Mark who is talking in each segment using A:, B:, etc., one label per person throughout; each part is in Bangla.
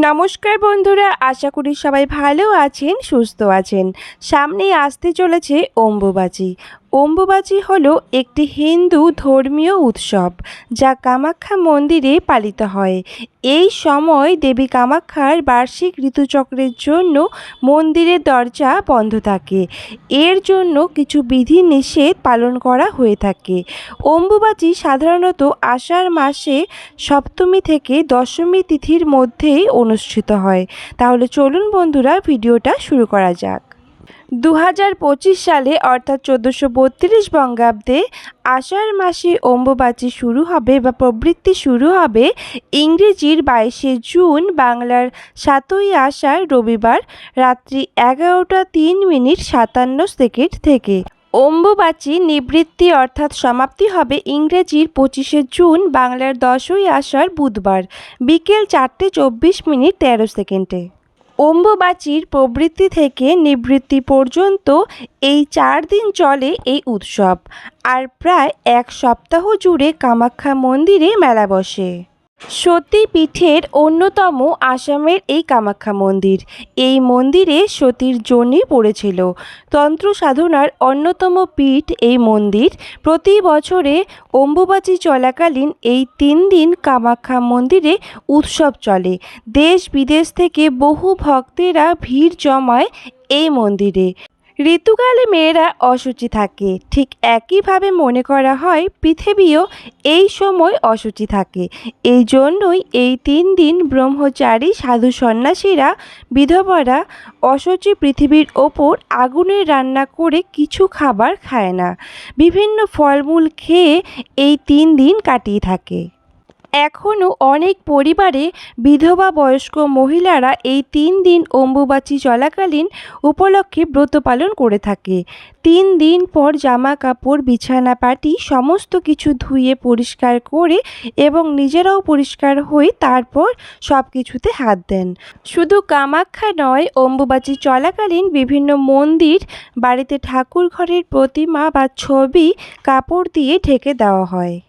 A: নমস্কার বন্ধুরা আশা করি সবাই ভালো আছেন সুস্থ আছেন। সামনেই আসতে চলেছে অম্বুবাচী। অম্বুবাচী হল একটি হিন্দু ধর্মীয় উৎসব, যা কামাখ্যা মন্দিরে পালিত হয়। এই সময় দেবী কামাখ্যার বার্ষিক ঋতুচক্রের জন্য মন্দিরের দরজা বন্ধ থাকে। এর জন্য কিছু বিধি নিষেধ পালন করা হয়ে থাকে। অম্বুবাচী সাধারণত আষাঢ় মাসে সপ্তমী থেকে দশমী তিথির মধ্যেই অনুষ্ঠিত হয়। তাহলে চলুন বন্ধুরা, ভিডিওটা শুরু করা যাক। দু হাজার পঁচিশ সালে, অর্থাৎ চোদ্দোশো বত্রিশ বঙ্গাব্দে আষাঢ় মাসে অম্বুবাচী শুরু হবে বা প্রবৃত্তি শুরু হবে ইংরেজির বাইশে জুন বাংলার সাতই আষাঢ় রবিবার রাত্রি এগারোটা তিন মিনিট সাতান্ন সেকেন্ড থেকে। অম্বুবাচী নিবৃত্তি অর্থাৎ সমাপ্তি হবে ইংরেজির পঁচিশে জুন বাংলার দশই আষাঢ় বুধবার, বিকেল চারটে চব্বিশ মিনিট তেরো সেকেন্ডে। অম্বুবাচীর প্রবৃত্তি থেকে নিবৃত্তি পর্যন্ত এই চার দিন চলে এই উৎসব, আর প্রায় এক সপ্তাহ জুড়ে কামাখ্যা মন্দিরে মেলা বসে। সতী পীঠের অন্যতম আসামের এই কামাখ্যা মন্দির। এই মন্দিরে সতীর জন্যই পড়েছিল। তন্ত্র সাধনার অন্যতম পীঠ এই মন্দির। প্রতি বছরে অম্বুবাচী চলাকালীন এই তিন দিন কামাখ্যা মন্দিরে উৎসব চলে। দেশ বিদেশ থেকে বহু ভক্তেরা ভিড় জমায় এই মন্দিরে। ঋতুকালে মেয়েরা অসুচি থাকে। ঠিক একইভাবে মনে করা হয় পৃথিবীও এই সময় অসুচি থাকে। এই জন্যই এই তিন দিন ব্রহ্মচারী, সাধু সন্ন্যাসীরা, বিধবারা অসুচি পৃথিবীর ওপর আগুনে রান্না করে কিছু খাবার খায় না। বিভিন্ন ফলমূল খেয়ে এই তিন দিন কাটিয়ে থাকে। এখনও অনেক পরিবারে বিধবা বয়স্ক মহিলারা এই তিন দিন অম্বুবাচী চলাকালীন উপলক্ষে ব্রত পালন করে থাকে। তিন দিন পর জামা কাপড় বিছানা পাটি সমস্ত কিছু ধুয়ে পরিষ্কার করে এবং নিজেরাও পরিষ্কার হয়ে তারপর সব কিছুতে হাত দেন। শুধু কামাখ্যা নয়, অম্বুবাচী চলাকালীন বিভিন্ন মন্দির, বাড়িতে ঠাকুর ঘরের প্রতিমা বা ছবি কাপড় দিয়ে ঢেকে দেওয়া হয়।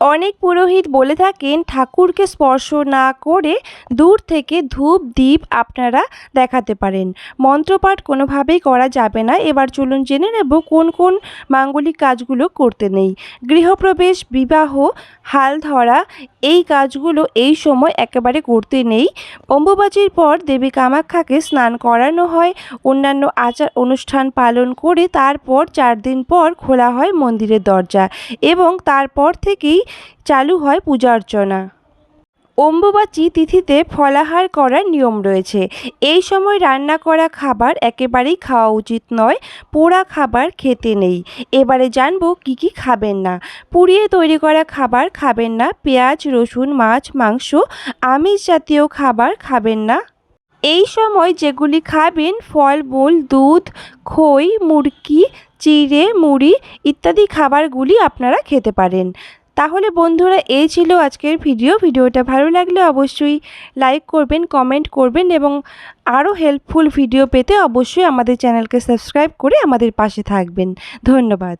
A: অনেক পুরোহিত বলে থাকেন, ঠাকুরকে স্পর্শ না করে দূর থেকে ধূপ দ্বীপ আপনারা দেখাতে পারেন। মন্ত্রপাঠ কোনোভাবেই করা যাবে না। এবার চলুন জেনে নেব কোন কোন মাঙ্গলিক কাজগুলো করতে নেই। গৃহপ্রবেশ, বিবাহ, হাল ধরা, এই কাজগুলো এই সময় একেবারে করতে নেই। অম্বুবাচীর পর দেবী কামাখ্যাকে স্নান করানো হয়। অন্যান্য আচার অনুষ্ঠান পালন করে তারপর চার দিন পর খোলা হয় মন্দিরের দরজা এবং তারপর থেকেই চালু হয় পূজা অর্চনা। অম্বুবাচী তিথিতে ফলাহার করার নিয়ম রয়েছে। এই সময় রান্না করা খাবার একেবারেই খাওয়া উচিত নয়, পোড়া খাবার খেতে নেই। এবারে জানব কি কি খাবেন না। পুড়িয়ে তৈরি করা খাবার খাবেন না, পেঁয়াজ, রসুন, মাছ, মাংস, আমিষ জাতীয় খাবার খাবেন না। এই সময় যেগুলি খাবেন ফলমূল দুধ, খই, মুরগি, চিড়ে, মুড়ি ইত্যাদি খাবারগুলি আপনারা খেতে পারেন। তাহলে বন্ধুরা, এই ছিল আজকের ভিডিও। ভিডিওটা ভালো লাগলে অবশ্যই লাইক করবেন, কমেন্ট করবেন এবং আরও হেল্পফুল ভিডিও পেতে অবশ্যই আমাদের চ্যানেলকে সাবস্ক্রাইব করে আমাদের পাশে থাকবেন। ধন্যবাদ।